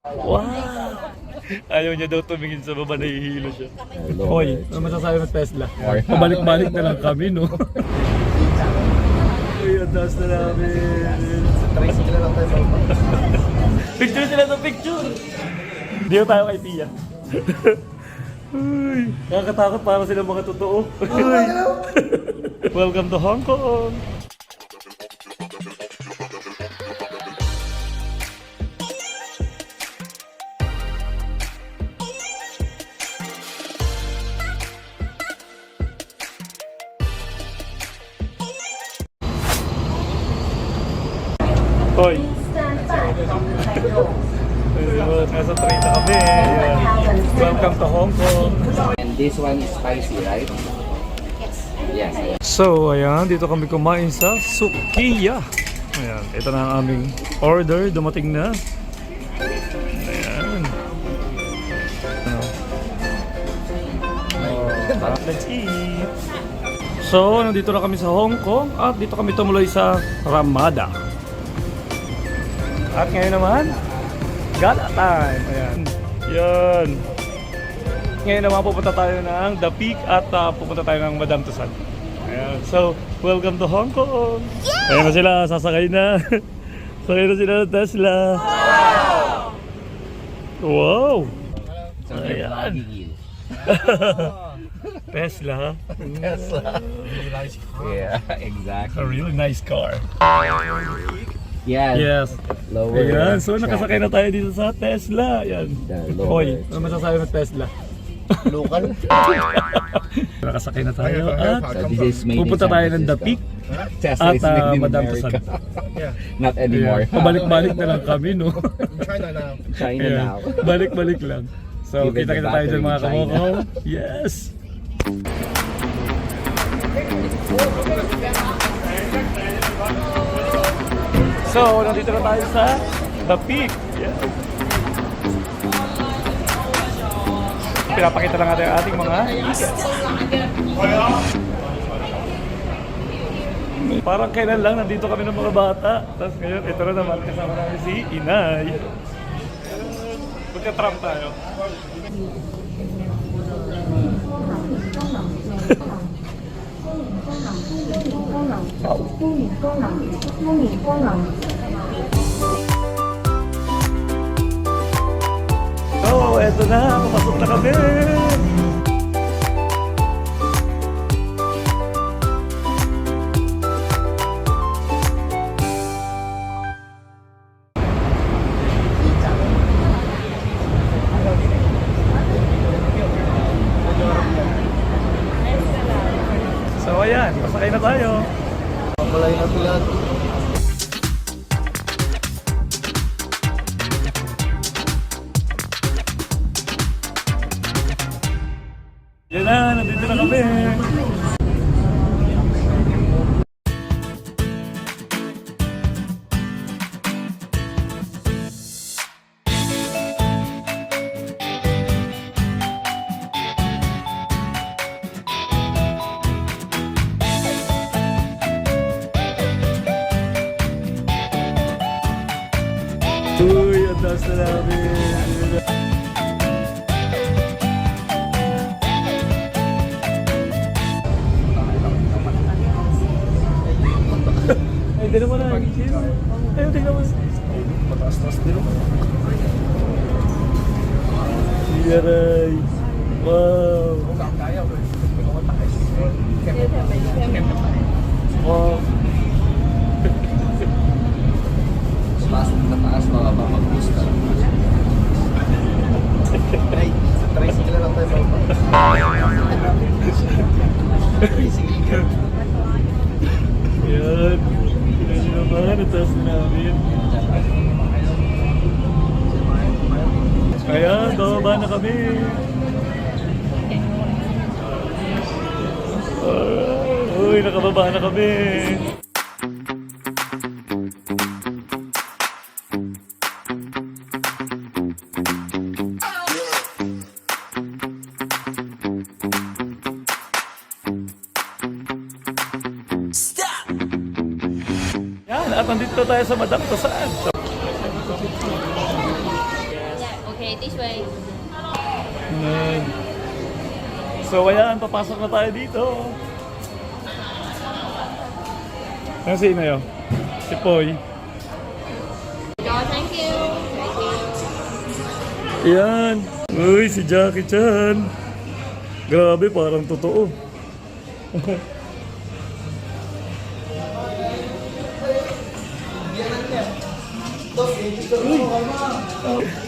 Wow! Ayaw niya daw tumingin sa baba, nahihilo siya. Hoy, ano masasabi mo sa Tesla? Pabalik-balik na lang kami, no? Uy, ang taas na namin. Tricycle lang tayo sa Picture sila sa picture! Hindi ko tayo kay Pia. Uy, nakakatakot para sila mga totoo. Uy. Welcome to Hong Kong! Hoy! Nasa train na kami. Welcome to Hong Kong. And this one is spicy, right? Yes. Yes. So, ayan, dito kami kumain sa Sukiya. Ayan, ito na ang aming order. Dumating na. Ayan. Ano? Oh, let's eat. So, nandito na kami sa Hong Kong at dito kami tumuloy sa Ramada. At ngayon naman, gala time. Ayan. Yan. Ngayon naman pupunta tayo ng The Peak at ah, pupunta tayo ng Madame Tussauds. Ayan. So, welcome to Hong Kong! Ayan na sila, sasakay na. Sakay na sila ng Tesla. Wow! They're Ayan. Tesla. Tesla. Yeah, exactly. A really nice car. Yeah. Yes. Lower. Ayan, so nakasakay na tayo dito sa Tesla. Ayan. Lower. Hoy, ano masasabi mo sa Tesla? Local. Nakasakay na tayo at So this is made in pupunta San tayo ng The Francisco. Peak. Tesla At, is made ah, in Madame America. Tussauds. Not anymore. Ayan. Pabalik-balik na lang kami, no? China now. China Ayan. now. Balik-balik lang. So, Even kita-kita tayo dyan mga in China. Yes! So, nandito na tayo sa The Peak. Yeah. Pinapakita lang natin ang ating mga. Parang kailan lang nandito kami ng mga bata. Tapos ngayon, ito na naman kasama namin si Inay. Magka-tram tayo. So, eto na. Papasok na kami. Taas na namin. Ay, dala mo na. Ay, tingnan mo. Mataas-taas din. Yaray. Wow. Wow. Mag-boost ka. Ay, tricycle lang tayo sa Yan. Yan yun naman. Ang taas na namin. Ayan, bababa na kami. Uy, nakababa na kami. At nandito tayo sa Madame Tussauds. this way. Ayan. So ayan, papasok na tayo dito. Ano si Inayo? Si Poy. Oh, thank you. Thank you. Ayan. Uy, si Jackie Chan. Grabe, parang totoo.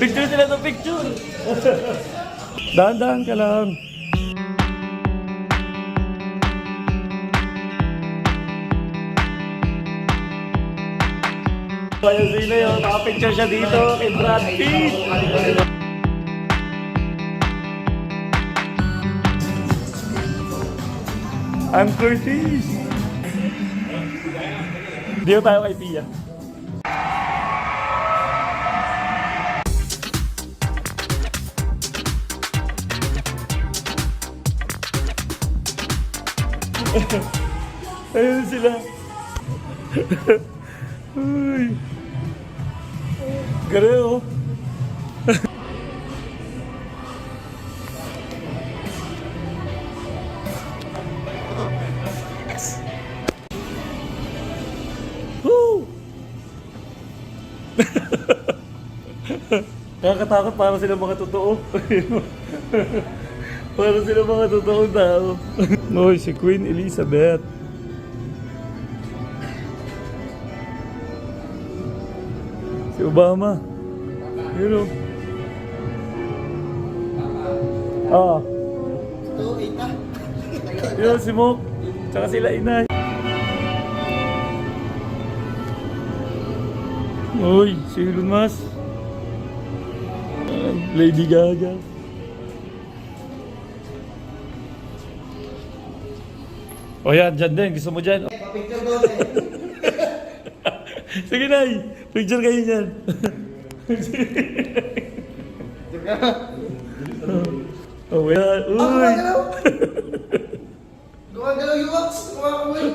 Picture sila sa picture. Dahan-dahan ka lang. Kaya sino yun? Nakapicture siya dito kay Brad Pitt. Ang Curtis! Dito tayo kay Pia. Ayun sila. Uy. Gare oh. Nakakatakot para sila mga totoo. para sila mga totoo tao. Hoy, si Queen Elizabeth. Si Obama. Yun o. Ah. Na. Yun si Mok. Tsaka sila inay. Uy, si Elon Musk. Lady Gaga. O yan, dyan din. Gusto mo dyan? Picture doon eh. Sige, Nay. Picture kayo dyan. oh, yan. Uy. Gumagalaw! Yung wax! Kumakamoy!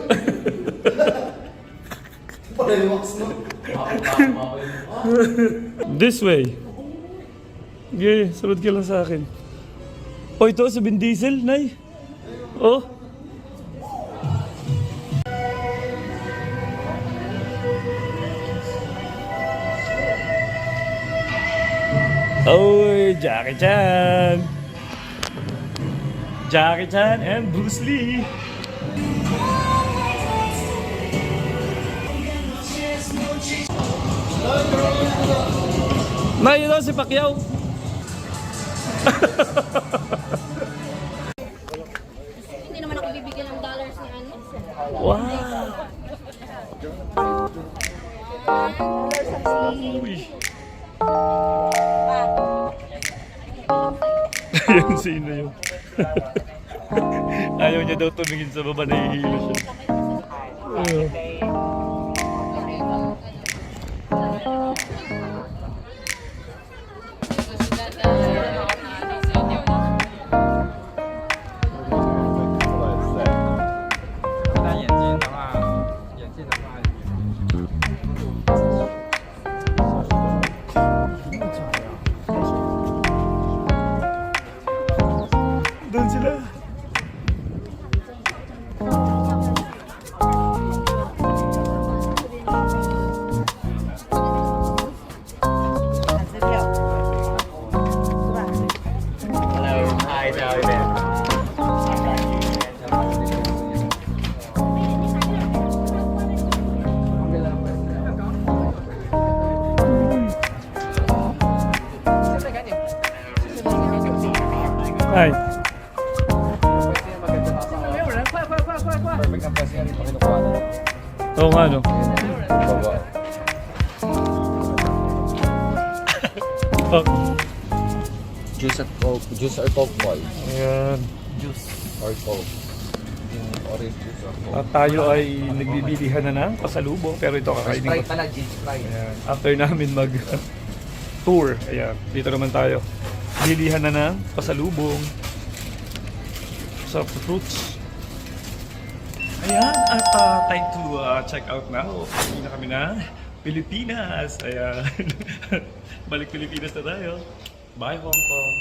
Pala yung wax mo. This way. Okay, sunod ka lang sa akin. Oh, ito Vin Diesel, Nay. Oh. Oh, Jackie Chan. Jackie Chan and Bruce Lee. Nay, ito si Pacquiao. Hindi naman ako bibigyan ng dollars ni ano. Wow. Uy. Sino yun? Ayaw niya daw tumingin sa baba, nahihilo siya. Ayun. Oo nga, no? Oh, Juice at Coke, juice or Coke boy? ayan. Juice or Coke. Yung orange juice or Coke. At tayo ay nagbibilihan na ng pasalubong pero ito kakainin ko. Sprite pala, gin Sprite. Ayan. After namin mag tour, ayan, dito naman tayo. Bilihan na ng pasalubong sa fruits. Ayan, at uh, time to uh, check out na. Uwi na kami na Pilipinas. Ayan. Balik Pilipinas na tayo. Bye, Hong Kong.